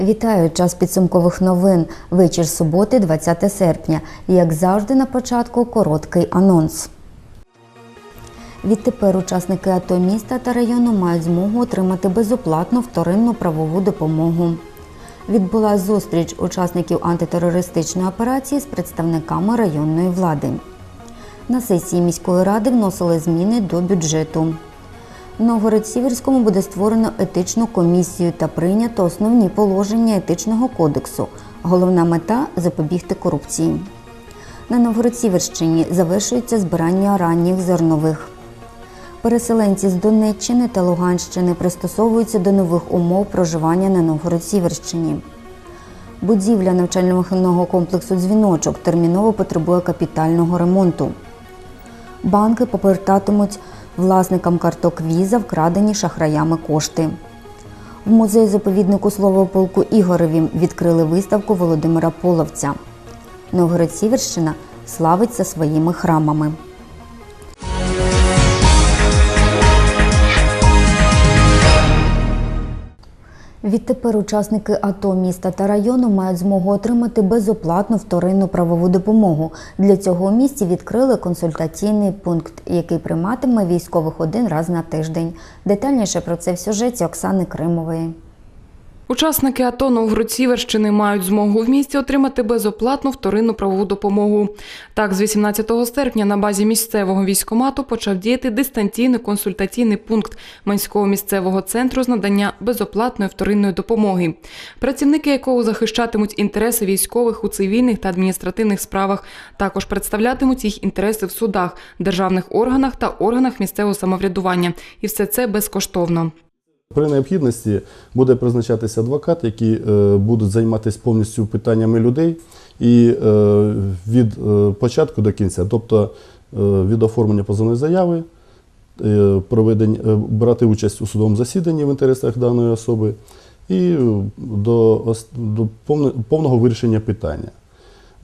Вітаю час підсумкових новин. Вечір суботи, 20 серпня. Як завжди, на початку короткий анонс. Відтепер учасники АТО міста та району мають змогу отримати безоплатну вторинну правову допомогу. Відбула зустріч учасників антитерористичної операції з представниками районної влади. На сесії міської ради вносили зміни до бюджету. В Новгород-Сіверському буде створено етичну комісію та прийнято основні положення етичного кодексу. Головна мета запобігти корупції. На Новгород-Сіверщині завершується збирання ранніх зернових. Переселенці з Донеччини та Луганщини пристосовуються до нових умов проживання на Новгород-Сіверщині. Будівля навчально-виховного комплексу Дзвіночок терміново потребує капітального ремонту. Банки повертатимуть власникам карток віза вкрадені шахраями кошти. В музеї заповіднику Словополку Ігореві відкрили виставку Володимира Половця. Новгород-Сіверщина славиться своїми храмами. Відтепер учасники АТО міста та району мають змогу отримати безоплатну вторинну правову допомогу. Для цього у місті відкрили консультаційний пункт, який прийматиме військових один раз на тиждень. Детальніше про це в сюжеті Оксани Кримової. Учасники АТО Новгород-Сіверщини мають змогу в місті отримати безоплатну вторинну правову допомогу. Так, з 18 серпня на базі місцевого військомату почав діяти дистанційний консультаційний пункт Манського місцевого центру з надання безоплатної вторинної допомоги, працівники якого захищатимуть інтереси військових у цивільних та адміністративних справах, також представлятимуть їх інтереси в судах, державних органах та органах місцевого самоврядування. І все це безкоштовно. При необхідності буде призначатися адвокат, які е, будуть займатися повністю питаннями людей і е, від е, початку до кінця, тобто від оформлення позовної заяви, брати участь у судовому засіданні в інтересах даної особи і до, повного вирішення питання.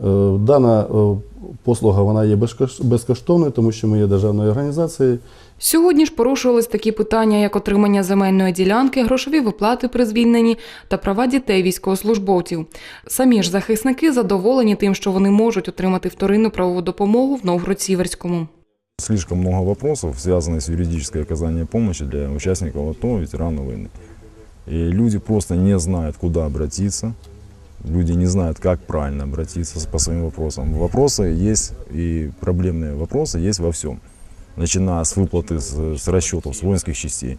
Е, Дана е, послуга вона є безкош- безкоштовною, тому що ми є державною організацією, Сьогодні ж порушувались такі питання, як отримання земельної ділянки, грошові виплати при звільненні та права дітей військовослужбовців. Самі ж захисники задоволені тим, що вони можуть отримати вторинну правову допомогу в Новгород-Сіверському. Слишком много вопросов, связанных с юридической оказанием помощи для участников АТО, ветеранов войны. И люди просто не знают, куда обратиться Люди не знают, как правильно обратиться по своим вопросам. Вопросы есть и проблемные вопросы есть во всем. Начиная с выплаты, с, с расчетов, с воинских частей,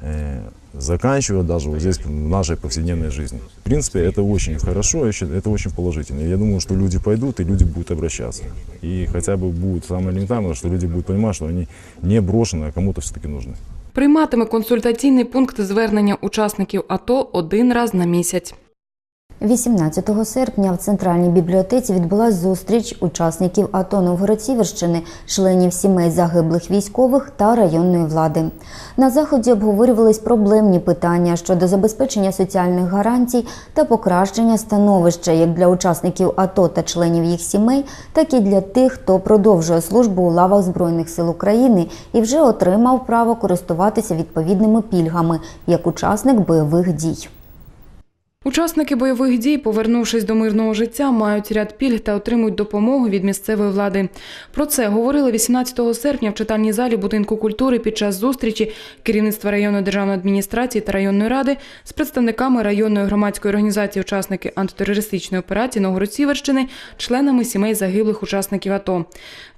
э, заканчивая даже вот здесь в нашей повседневной жизни. В принципе, это очень хорошо, я считаю, это очень положительно. Я думаю, что люди пойдут и люди будут обращаться. И хотя бы будет самое элементарное, что люди будут понимать, что они не брошены, а кому-то все-таки нужны. Прийматиме консультаційний пункт звернення учасників АТО один раз на місяць. 18 серпня в центральній бібліотеці відбулася зустріч учасників АТО Новгород-Сіверщини, членів сімей загиблих військових та районної влади. На заході обговорювались проблемні питання щодо забезпечення соціальних гарантій та покращення становища як для учасників АТО та членів їх сімей, так і для тих, хто продовжує службу у лавах Збройних сил України і вже отримав право користуватися відповідними пільгами як учасник бойових дій. Учасники бойових дій, повернувшись до мирного життя, мають ряд пільг та отримують допомогу від місцевої влади. Про це говорили 18 серпня в читальній залі будинку культури під час зустрічі керівництва районної державної адміністрації та районної ради з представниками районної громадської організації учасники антитерористичної операції Новгород-Сіверщини, членами сімей загиблих учасників АТО.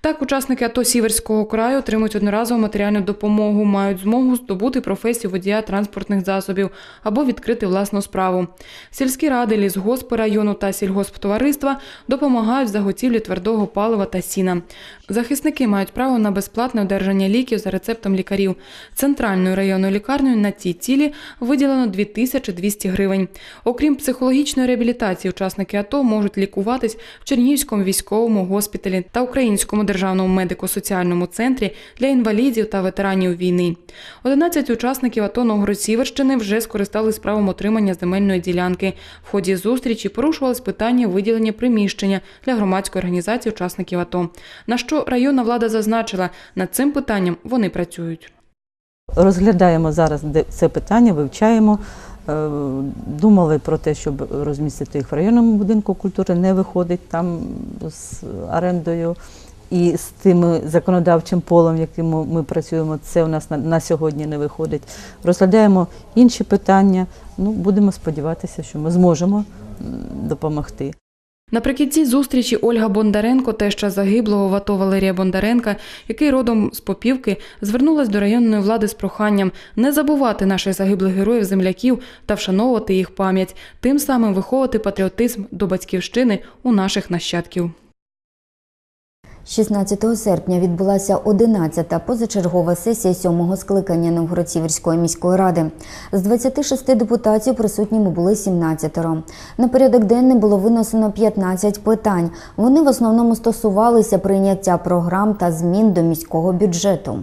Так, учасники АТО Сіверського краю отримують одноразову матеріальну допомогу, мають змогу здобути професію водія транспортних засобів або відкрити власну справу. Сільські ради, лісгоспи району та сільгосптовариства допомагають заготівлі твердого палива та сіна. Захисники мають право на безплатне одержання ліків за рецептом лікарів. Центральною районною лікарнею на ці цілі виділено 2200 гривень. Окрім психологічної реабілітації, учасники АТО можуть лікуватись в Чернігівському військовому госпіталі та Українському державному медико-соціальному центрі для інвалідів та ветеранів війни. 11 учасників АТО Новгород-Сіверщини вже скористались правом отримання земельної ділянки. В ході зустрічі порушувалось питання виділення приміщення для громадської організації учасників АТО. На що районна влада зазначила, над цим питанням вони працюють. Розглядаємо зараз це питання, вивчаємо Е, Думали про те, щоб розмістити їх в районному будинку культури, не виходить там з орендою. І з тим законодавчим полем, яким ми- працюємо, це у нас на, на сьогодні не виходить. Розглядаємо інші питання. Ну, будемо сподіватися, що ми зможемо допомогти. Наприкінці зустрічі Ольга Бондаренко, теща загиблого в АТО Валерія Бондаренка, який родом з Попівки, звернулась до районної влади з проханням не забувати наших загиблих героїв земляків та вшановувати їх пам'ять, тим самим виховувати патріотизм до батьківщини у наших нащадків. 16 серпня відбулася 11-та позачергова сесія сьомого скликання Новгород-Сіверської міської ради. З 26 депутатів присутніми були 17. На порядок денний було винесено 15 питань. Вони в основному стосувалися прийняття програм та змін до міського бюджету.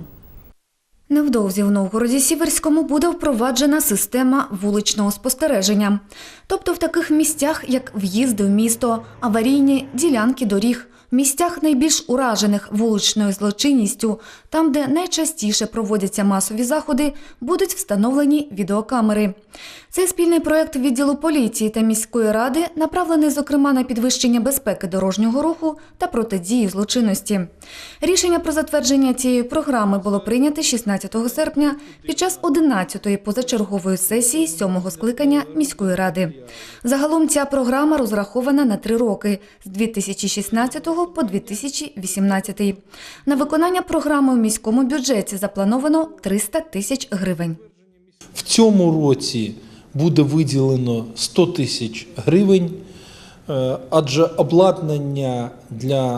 Невдовзі в Новгороді Сіверському буде впроваджена система вуличного спостереження. Тобто в таких місцях, як в'їзди в місто, аварійні ділянки доріг, місцях найбільш уражених вуличною злочинністю, там, де найчастіше проводяться масові заходи, будуть встановлені відеокамери. Цей спільний проект відділу поліції та міської ради направлений, зокрема, на підвищення безпеки дорожнього руху та протидії злочинності. Рішення про затвердження цієї програми було прийнято 16 серпня під час 11-ї позачергової сесії 7-го скликання міської ради. Загалом ця програма розрахована на три роки з 2016 по 2018. На виконання програми у міському бюджеті заплановано 300 тисяч гривень. В цьому році буде виділено 100 тисяч гривень, е, адже обладнання для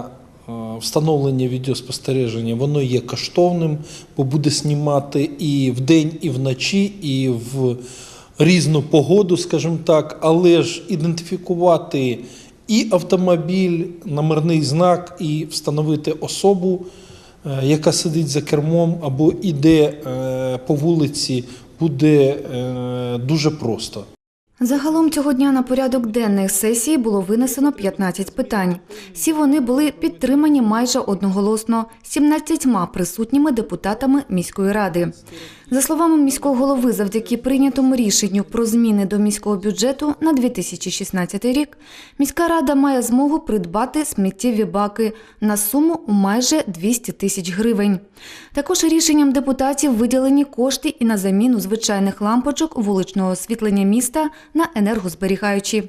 е, встановлення відеоспостереження воно є коштовним, бо буде знімати і вдень, і вночі, і в різну погоду, скажімо так, але ж ідентифікувати і автомобіль, номерний знак, і встановити особу, е, яка сидить за кермом або іде е, по вулиці, буде е, дуже просто. Загалом цього дня на порядок денний сесії було винесено 15 питань. Всі вони були підтримані майже одноголосно 17 присутніми депутатами міської ради. За словами міського голови, завдяки прийнятому рішенню про зміни до міського бюджету на 2016 рік, міська рада має змогу придбати сміттєві баки на суму у майже 200 тисяч гривень. Також рішенням депутатів виділені кошти і на заміну звичайних лампочок вуличного освітлення міста на енергозберігаючі.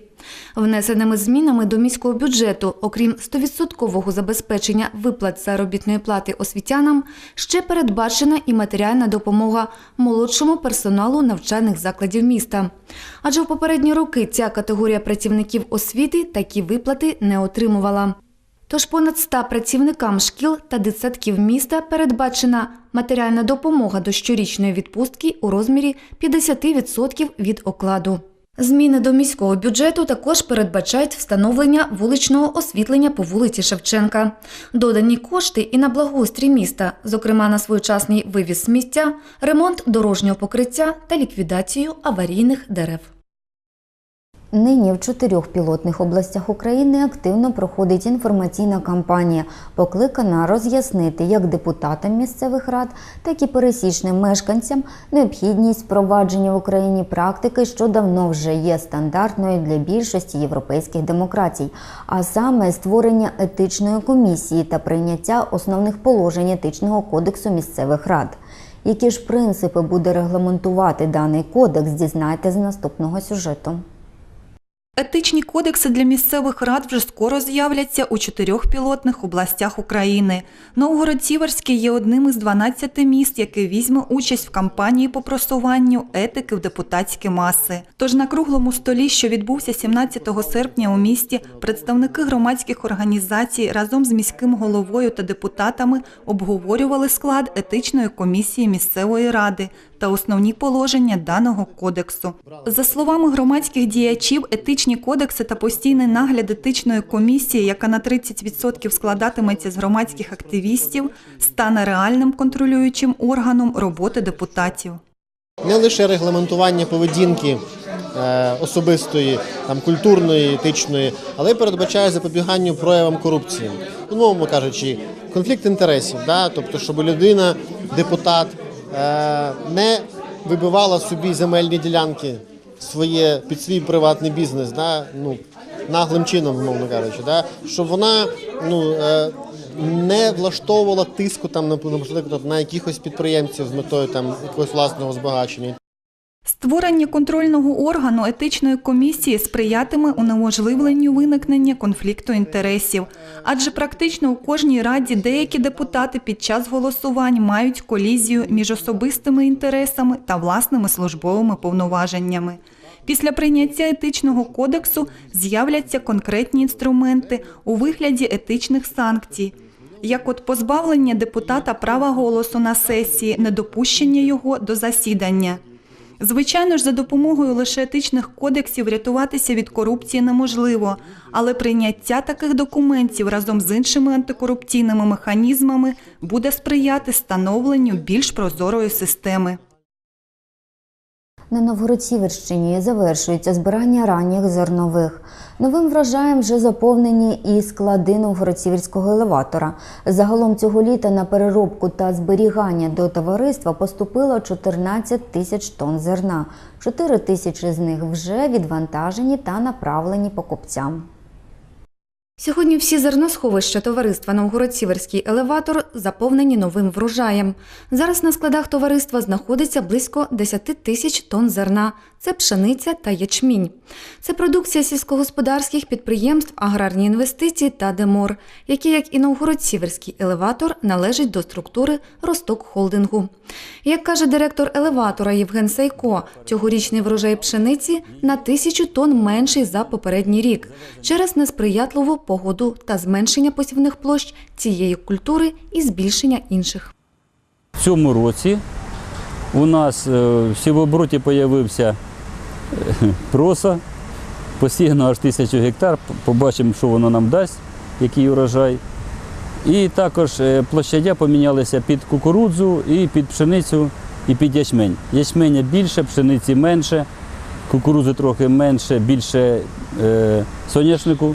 Внесеними змінами до міського бюджету, окрім 100% забезпечення виплат заробітної плати освітянам, ще передбачена і матеріальна допомога молодшому персоналу навчальних закладів міста. Адже в попередні роки ця категорія працівників освіти такі виплати не отримувала. Тож понад 100 працівникам шкіл та дитсадків міста передбачена матеріальна допомога до щорічної відпустки у розмірі 50% від окладу. Зміни до міського бюджету також передбачають встановлення вуличного освітлення по вулиці Шевченка. Додані кошти і на благоустрій міста, зокрема на своєчасний вивіз сміття, ремонт дорожнього покриття та ліквідацію аварійних дерев. Нині в чотирьох пілотних областях України активно проходить інформаційна кампанія, покликана роз'яснити як депутатам місцевих рад, так і пересічним мешканцям необхідність впровадження в Україні практики, що давно вже є стандартною для більшості європейських демократій, а саме створення етичної комісії та прийняття основних положень етичного кодексу місцевих рад. Які ж принципи буде регламентувати даний кодекс, дізнайте з наступного сюжету. Етичні кодекси для місцевих рад вже скоро з'являться у чотирьох пілотних областях України. Новгород-Сіверський є одним із 12 міст, яке візьме участь в кампанії по просуванню етики в депутатські маси. Тож на круглому столі, що відбувся 17 серпня у місті, представники громадських організацій разом з міським головою та депутатами обговорювали склад етичної комісії місцевої ради та основні положення даного кодексу. За словами громадських діячів, етичні кодекси та постійний нагляд етичної комісії, яка на 30% складатиметься з громадських активістів, стане реальним контролюючим органом роботи депутатів. не лише регламентування поведінки е, особистої, там культурної, етичної, але й передбачає запобіганню проявам корупції. По-новому кажучи, конфлікт інтересів, да? тобто, щоб людина, депутат, не вибивала собі земельні ділянки своє під свій приватний бізнес, да, ну, наглим чином, мовно кажучи, да, щоб вона ну, е, не влаштовувала тиску там, на на якихось підприємців з метою там, якогось власного збагачення. Створення контрольного органу етичної комісії сприятиме унеможливленню виникнення конфлікту інтересів, адже практично у кожній раді деякі депутати під час голосувань мають колізію між особистими інтересами та власними службовими повноваженнями. Після прийняття етичного кодексу з'являться конкретні інструменти у вигляді етичних санкцій, як от позбавлення депутата права голосу на сесії, недопущення його до засідання. Звичайно ж, за допомогою лише етичних кодексів рятуватися від корупції неможливо, але прийняття таких документів разом з іншими антикорупційними механізмами буде сприяти становленню більш прозорої системи. На Новгород-Сіверщині завершується збирання ранніх зернових. Новим врожаєм вже заповнені і склади Новгород-Сіверського елеватора. Загалом цього літа на переробку та зберігання до товариства поступило 14 тисяч тонн зерна. 4 тисячі з них вже відвантажені та направлені покупцям. Сьогодні всі зерносховища товариства Новгород-Сіверський елеватор заповнені новим врожаєм. Зараз на складах товариства знаходиться близько 10 тисяч тонн зерна. Це пшениця та ячмінь. Це продукція сільськогосподарських підприємств, аграрні інвестиції та Демор, які, як і Новгород-Сіверський елеватор, належать до структури Росток Холдингу. Як каже директор елеватора Євген Сайко, цьогорічний врожай пшениці на тисячу тонн менший за попередній рік через несприятливу погоду та зменшення посівних площ цієї культури і збільшення інших. В цьому році у нас е, в сівообороті з'явився проса, посіяно аж тисячу гектар. Побачимо, що воно нам дасть, який урожай. І також е, площадя помінялися під кукурудзу, і під пшеницю, і під ячмень. Ячменя більше, пшениці менше, кукурудзи трохи менше, більше е, соняшнику.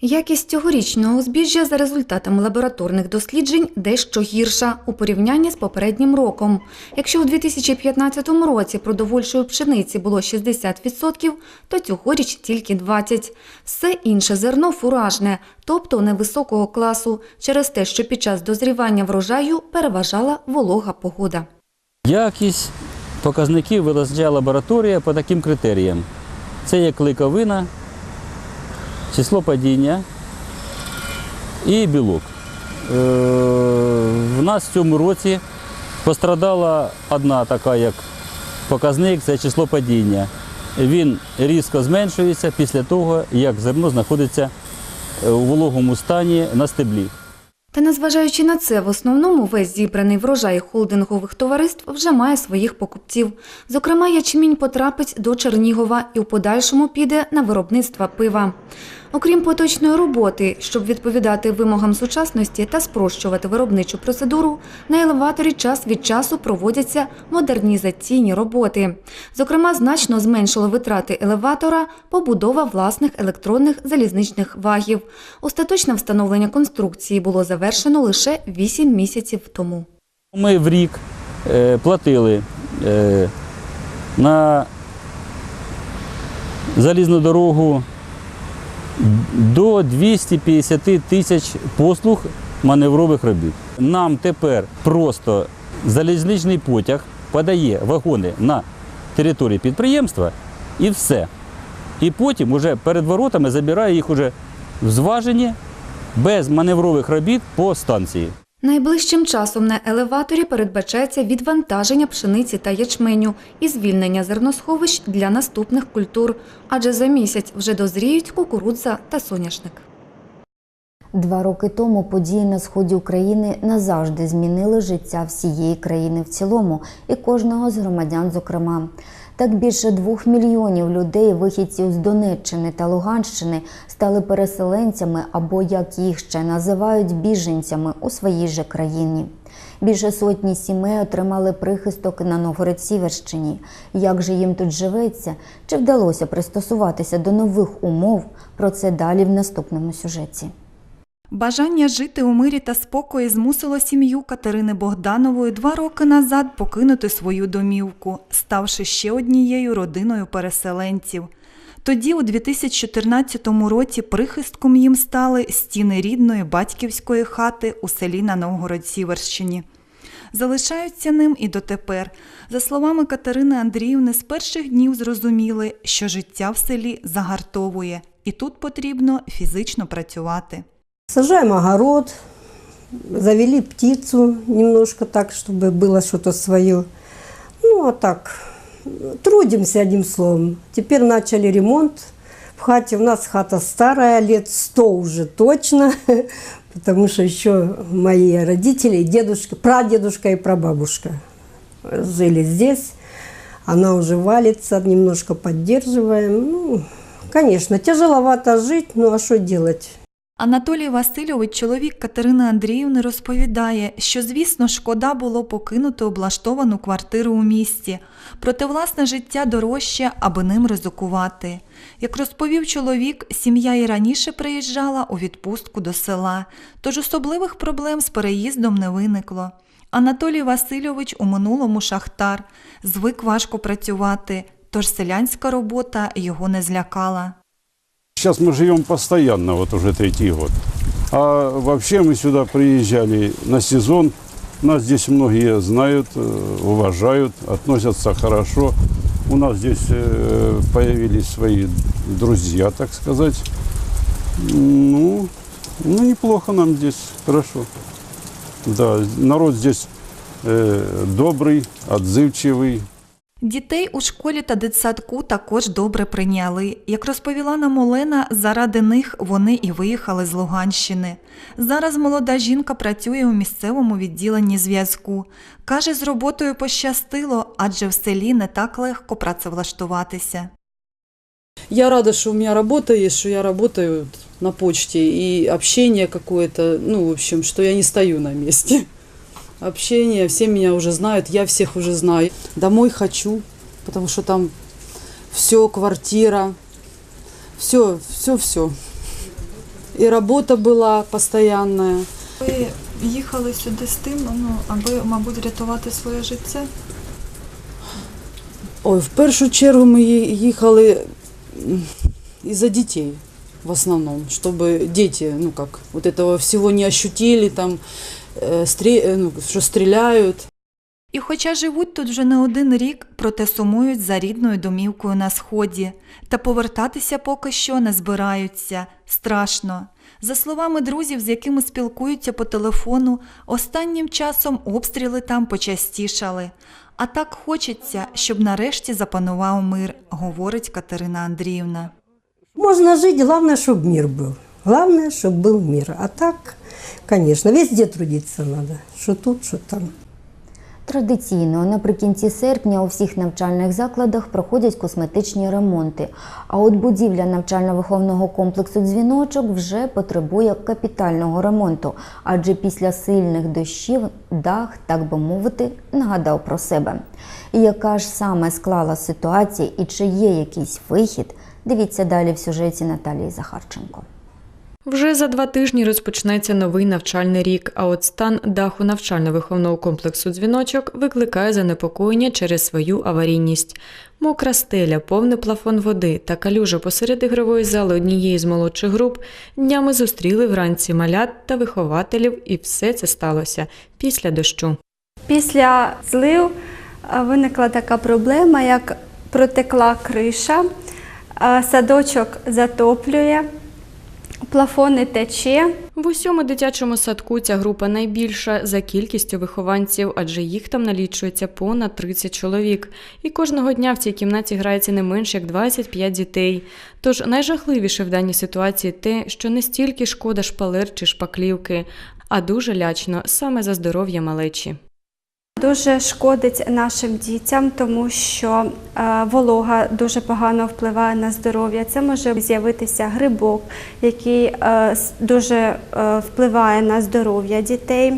Якість цьогорічного збіжжя за результатами лабораторних досліджень дещо гірша у порівнянні з попереднім роком. Якщо у 2015 році продовольчої пшениці було 60%, то цьогоріч тільки 20%. Все інше зерно фуражне, тобто невисокого класу, через те, що під час дозрівання врожаю переважала волога погода. Якість показників визначає лабораторія по таким критеріям. Це є клейковина, число падіння і білок. У В нас в цьому році пострадала одна така як показник це число падіння. Він різко зменшується після того, як зерно знаходиться е, у вологому стані на стеблі. Та незважаючи на це, в основному весь зібраний врожай холдингових товариств вже має своїх покупців. Зокрема, ячмінь потрапить до Чернігова і в подальшому піде на виробництво пива. Окрім поточної роботи, щоб відповідати вимогам сучасності та спрощувати виробничу процедуру, на елеваторі час від часу проводяться модернізаційні роботи. Зокрема, значно зменшило витрати елеватора побудова власних електронних залізничних вагів. Остаточне встановлення конструкції було завершено лише 8 місяців тому. Ми в рік е, платили е, на залізну дорогу до 250 тисяч послуг маневрових робіт. Нам тепер просто залізничний потяг подає вагони на території підприємства і все. І потім уже перед воротами забирає їх уже в зважені без маневрових робіт по станції. Найближчим часом на елеваторі передбачається відвантаження пшениці та ячменю і звільнення зерносховищ для наступних культур, адже за місяць вже дозріють кукурудза та соняшник. Два роки тому події на сході України назавжди змінили життя всієї країни в цілому і кожного з громадян, зокрема. Так більше двох мільйонів людей, вихідців з Донеччини та Луганщини, стали переселенцями або, як їх ще називають, біженцями у своїй же країні. Більше сотні сімей отримали прихисток на Новгород-Сіверщині. Як же їм тут живеться? Чи вдалося пристосуватися до нових умов? Про це далі в наступному сюжеті. Бажання жити у мирі та спокої змусило сім'ю Катерини Богданової два роки назад покинути свою домівку, ставши ще однією родиною переселенців. Тоді, у 2014 році, прихистком їм стали стіни рідної батьківської хати у селі на Новгород-Сіверщині. Залишаються ним і дотепер. За словами Катерини Андріївни, з перших днів зрозуміли, що життя в селі загартовує, і тут потрібно фізично працювати. Сажаем огород, завели птицу немножко так, чтобы было что-то свое. Ну, а так, трудимся одним словом. Теперь начали ремонт в хате. У нас хата старая, лет сто уже точно, потому что еще мои родители, дедушка, прадедушка и прабабушка жили здесь. Она уже валится, немножко поддерживаем. Ну, конечно, тяжеловато жить, ну а что делать? Анатолій Васильович, чоловік Катерини Андріївни, розповідає, що, звісно, шкода було покинути облаштовану квартиру у місті, проте власне життя дорожче, аби ним ризикувати. Як розповів чоловік, сім'я і раніше приїжджала у відпустку до села, тож особливих проблем з переїздом не виникло. Анатолій Васильович у минулому шахтар, звик важко працювати, тож селянська робота його не злякала. Сейчас мы живем постоянно, вот уже третий год. А вообще мы сюда приезжали на сезон. Нас здесь многие знают, э, уважают, относятся хорошо. У нас здесь э, появились свои друзья, так сказать. Ну, ну неплохо нам здесь, хорошо. Да, народ здесь э, добрый, отзывчивый. Дітей у школі та дитсадку також добре прийняли. Як розповіла нам Олена, заради них вони і виїхали з Луганщини. Зараз молода жінка працює у місцевому відділенні зв'язку. Каже, з роботою пощастило, адже в селі не так легко працевлаштуватися. Я рада, что у меня работа есть, что я работаю на почте и общение какое-то, ну, в общем, что я не стою на месте Общение, все меня уже знают, я всех уже знаю. Домой хочу, потому что там все, квартира, все, все, все. И работа была постоянная. Ви їхали сюди з тим, ну, аби, мабуть, рятувати своє життя? Ой, в першу чергу ми ї- їхали м, із-за дітей в основном, чтобы дети, ну как, вот этого всего не ощутили, там, э, стрі- э, ну, що стріляють. І хоча живуть тут вже не один рік, проте сумують за рідною домівкою на сході, та повертатися поки що не збираються. Страшно. За словами друзів, з якими спілкуються по телефону, останнім часом обстріли там почастішали. А так хочеться, щоб нарешті запанував мир, говорить Катерина Андріївна. Можно жить, главное, чтобы мир был. Главное, чтобы был мир. А так, конечно, везде трудиться надо. Что тут, что там. Традиційно наприкінці серпня у всіх навчальних закладах проходять косметичні ремонти. А от будівля навчально-виховного комплексу дзвіночок вже потребує капітального ремонту, адже після сильних дощів дах, так би мовити, нагадав про себе. Яка ж саме склала ситуація і чи є якийсь вихід? Дивіться далі в сюжеті Наталії Захарченко. Вже за два тижні розпочнеться новий навчальний рік, а от стан даху навчально-виховного комплексу дзвіночок викликає занепокоєння через свою аварійність. Мокра стеля, повний плафон води та калюжа посеред ігрової зали однієї з молодших груп днями зустріли вранці малят та вихователів, і все це сталося після дощу. Після злив виникла така проблема, як протекла криша, садочок затоплює, плафони тече. В усьому дитячому садку ця група найбільша за кількістю вихованців, адже їх там налічується понад 30 чоловік. І кожного дня в цій кімнаті грається не менш як 25 дітей. Тож найжахливіше в даній ситуації те, що не стільки шкода шпалер чи шпаклівки, а дуже лячно саме за здоров'я малечі. Дуже шкодить нашим дітям, тому що е, волога дуже погано впливає на здоров'я. Це може з'явитися грибок, який е, дуже е, впливає на здоров'я дітей.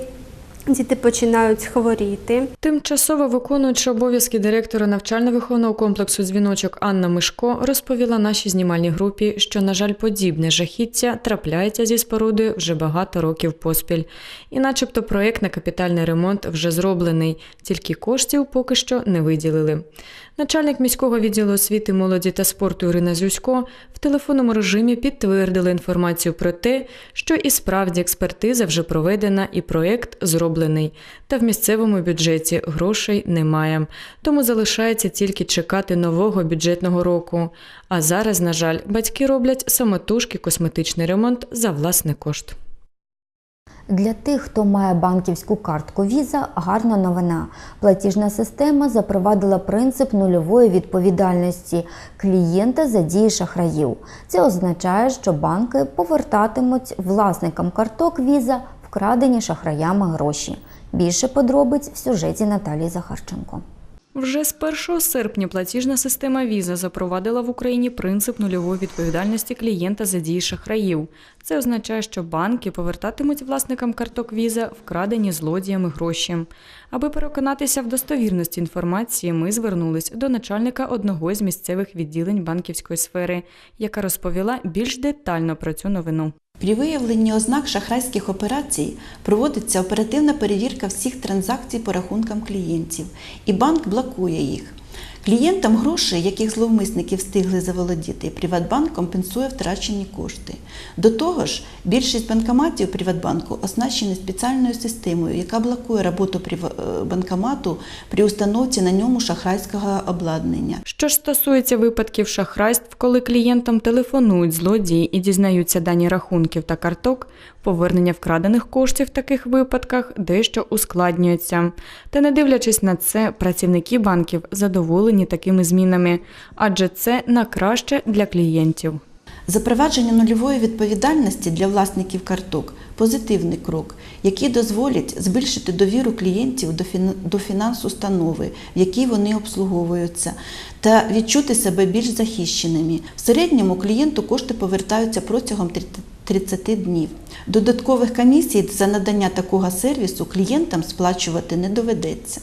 Діти починають хворіти. Тимчасово виконуючи обов'язки директора навчально-виховного комплексу Дзвіночок Анна Мишко розповіла нашій знімальній групі, що, на жаль, подібне жахіття трапляється зі спорудою вже багато років поспіль. І начебто проєкт на капітальний ремонт вже зроблений, тільки коштів поки що не виділили. Начальник міського відділу освіти, молоді та спорту Ірина Зюсько в телефонному режимі підтвердила інформацію про те, що і справді експертиза вже проведена і проєкт зроблений. Та в місцевому бюджеті грошей немає. Тому залишається тільки чекати нового бюджетного року. А зараз, на жаль, батьки роблять самотужки косметичний ремонт за власний кошт. Для тих, хто має банківську картку Visa, гарна новина. Платіжна система запровадила принцип нульової відповідальності клієнта за дії шахраїв. Це означає, що банки повертатимуть власникам карток Visa вкрадені шахраями гроші. Більше подробиць в сюжеті Наталії Захарченко. Вже з 1 серпня платіжна система Visa запровадила в Україні принцип нульової відповідальності клієнта за дії шахраїв. Це означає, що банки повертатимуть власникам карток Visa вкрадені злодіями гроші. Аби переконатися в достовірності інформації, ми звернулись до начальника одного з місцевих відділень банківської сфери, яка розповіла більш детально про цю новину. При виявленні ознак шахрайських операцій проводиться оперативна перевірка всіх транзакцій по рахункам клієнтів, і банк блокує їх. Клієнтам грошей, яких зловмисники встигли заволодіти, Приватбанк компенсує втрачені кошти. До того ж, більшість банкоматів Приватбанку оснащені спеціальною системою, яка блокує роботу е, банкомату при установці на ньому шахрайського обладнання. Що ж стосується випадків шахрайств, коли клієнтам телефонують злодії і дізнаються дані рахунків та карток, повернення вкрадених коштів в таких випадках дещо ускладнюється. Та не дивлячись на це, працівники банків задоволені такими змінами, адже це на краще для клієнтів. Запровадження нульової відповідальності для власників карток позитивний крок, який дозволить збільшити довіру клієнтів до фін- до фінанс-установи, в якій вони обслуговуються, та відчути себе більш захищеними. В середньому клієнту кошти повертаються протягом 30 днів. Додаткових комісій за надання такого сервісу клієнтам сплачувати не доведеться.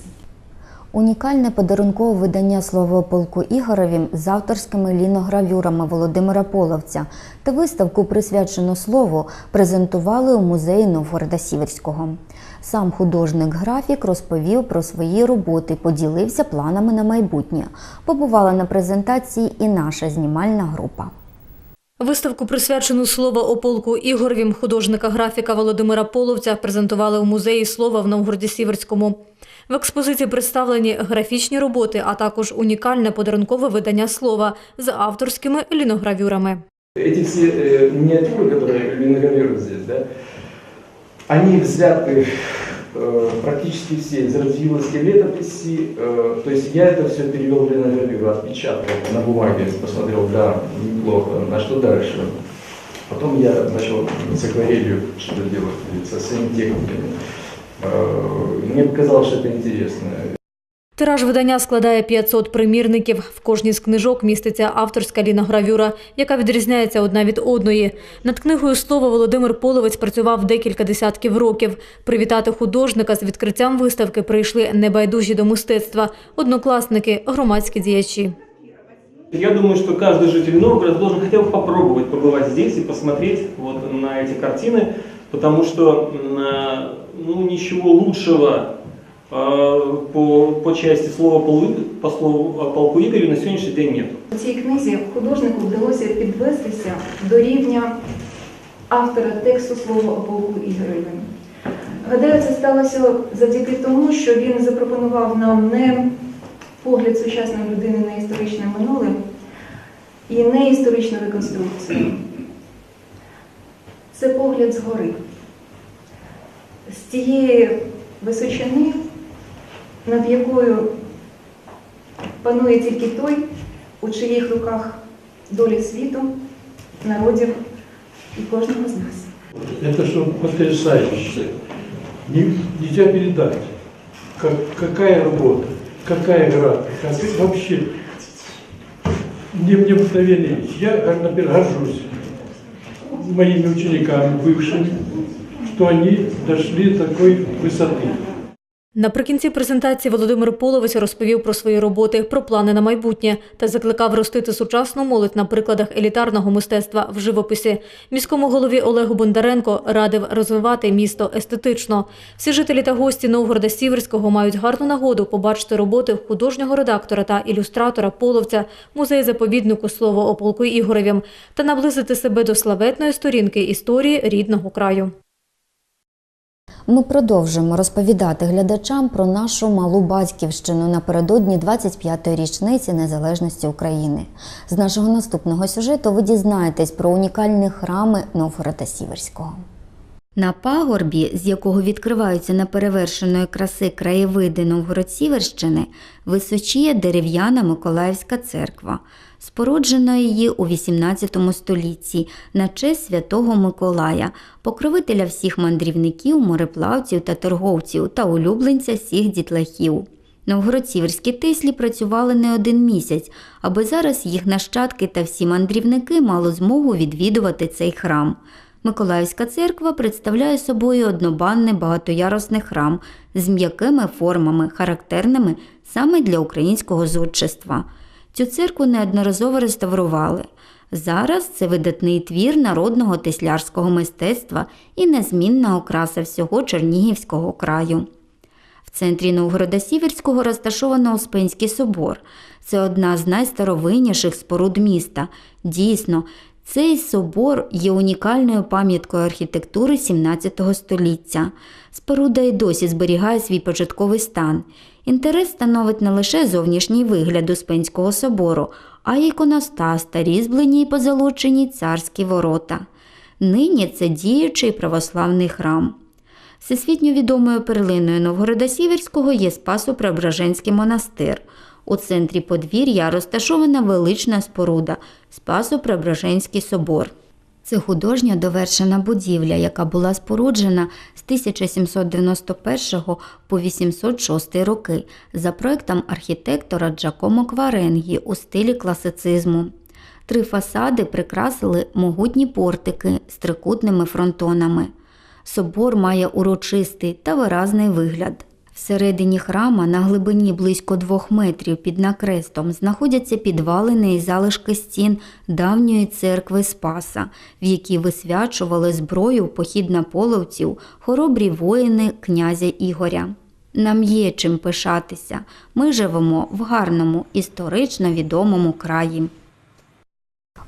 Унікальне подарункове видання «Слово полку Ігореві з авторськими ліногравюрами Володимира Половця та виставку, присвячену слову, презентували у музеї Новгорода Сіверського. Сам художник-графік розповів про свої роботи, поділився планами на майбутнє. Побувала на презентації і наша знімальна група. Виставку, присвячену слова о полку Ігорвім, художника-графіка Володимира Половця, презентували у музеї слова в Новгороді Сіверському. В експозиції представлені графічні роботи, а також унікальне подарункове видання слова з авторськими ліногравюрами. Эти все э, миниатюры, которые линогравируют здесь, да, они взяты э, практически все из Радзивилловской летописи. Э, то есть я это все перевел в линогравюру, отпечатал на бумаге, посмотрел, да, неплохо, а что дальше? Потом я начал с акварелью что-то делать, и со своими техниками. Э, мне показалось, что это интересно. Тираж видання складає 500 примірників. В кожній з книжок міститься авторська ліногравюра, яка відрізняється одна від одної. Над книгою слова Володимир Половець працював декілька десятків років. Привітати художника з відкриттям виставки прийшли небайдужі до мистецтва, однокласники, громадські діячі. Я думаю, что каждый житель Новгорода должен хотя бы попробовать побывать здесь и посмотреть вот на эти картины, потому что м, э, ну, ничего лучшего э, по, по части слова по слову полку Игорю на сегодняшний день нет. У цій книзі художнику вдалося підвестися до рівня автора тексту слова полку Ігореві. Гадаю, це сталося завдяки тому, що він запропонував нам не погляд сучасної людини на історичне минуле і не історичну реконструкцію. Це погляд згори. З тієї височини, над якою панує тільки той, у чиїх руках доля світу, народів і кожного з нас. Это что потрясающе. Не- Нельзя передать, как, какая работа, какая графика, как вообще мне, мне вдохновение. Я, как, например, горжусь моими учениками бывшими, что они дошли такой высоты. Наприкінці презентації Володимир Половець розповів про свої роботи, про плани на майбутнє та закликав ростити сучасну молодь на прикладах елітарного мистецтва в живописі. Міському голові Олегу Бондаренко радив розвивати місто естетично. Всі жителі та гості Новгорода Сіверського мають гарну нагоду побачити роботи художнього редактора та ілюстратора Половця музею заповіднику слово о полку Ігоревім та наблизити себе до славетної сторінки історії рідного краю. Ми продовжуємо розповідати глядачам про нашу малу батьківщину напередодні 25-ї річниці незалежності України. З нашого наступного сюжету ви дізнаєтесь про унікальні храми Новгорода Сіверського. На пагорбі, з якого відкриваються неперевершеної краси краєвиди Новгород-Сіверщини, височіє дерев'яна Миколаївська церква, споруджена її у XVIII столітті на честь святого Миколая, покровителя всіх мандрівників, мореплавців та торговців та улюбленця всіх дітлахів. Новгород-Сіверські тислі працювали не один місяць, аби зараз їх нащадки та всі мандрівники мали змогу відвідувати цей храм. Миколаївська церква представляє собою однобанний багатоярусний храм з м'якими формами, характерними саме для українського зодчества. Цю церкву неодноразово реставрували. Зараз це видатний твір народного теслярського мистецтва і незмінна окраса всього Чернігівського краю. В центрі Новгорода Сіверського розташовано Успенський собор. Це одна з найстаровинніших споруд міста. Дійсно, цей собор є унікальною пам'яткою архітектури 17 століття. Споруда й досі зберігає свій початковий стан. Інтерес становить не лише зовнішній вигляд Успенського собору, а й іконостас та різьблені й позолочені царські ворота. Нині це діючий православний храм. Всесвітньо відомою перлиною Новгорода Сіверського є Спасо-Преображенський монастир. У центрі подвір'я розташована велична споруда Спасо-Преображенський собор. Це художня довершена будівля, яка була споруджена з 1791 по 806 роки за проектом архітектора Джакомо Кваренгі у стилі класицизму. Три фасади прикрасили могутні портики з трикутними фронтонами. Собор має урочистий та виразний вигляд. Всередині храма на глибині близько двох метрів під накрестом знаходяться підвалини і залишки стін давньої церкви Спаса, в якій висвячували зброю похіднополовців хоробрі воїни князя Ігоря. Нам є чим пишатися. Ми живемо в гарному, історично відомому краї.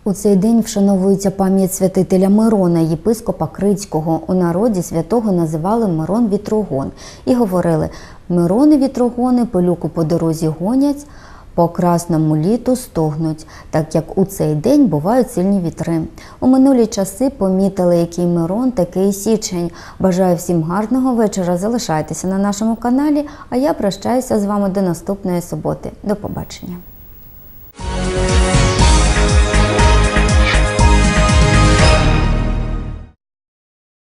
У цей день вшановується пам'ять святителя Мирона, єпископа Крицького. У народі святого називали Мирон Вітрогон і говорили: Мирони вітрогони пилюку по дорозі гонять, по красному літу стогнуть, так як у цей день бувають сильні вітри. У минулі часи помітили, який Мирон, такий січень. Бажаю всім гарного вечора. Залишайтеся на нашому каналі. А я прощаюся з вами до наступної суботи. До побачення.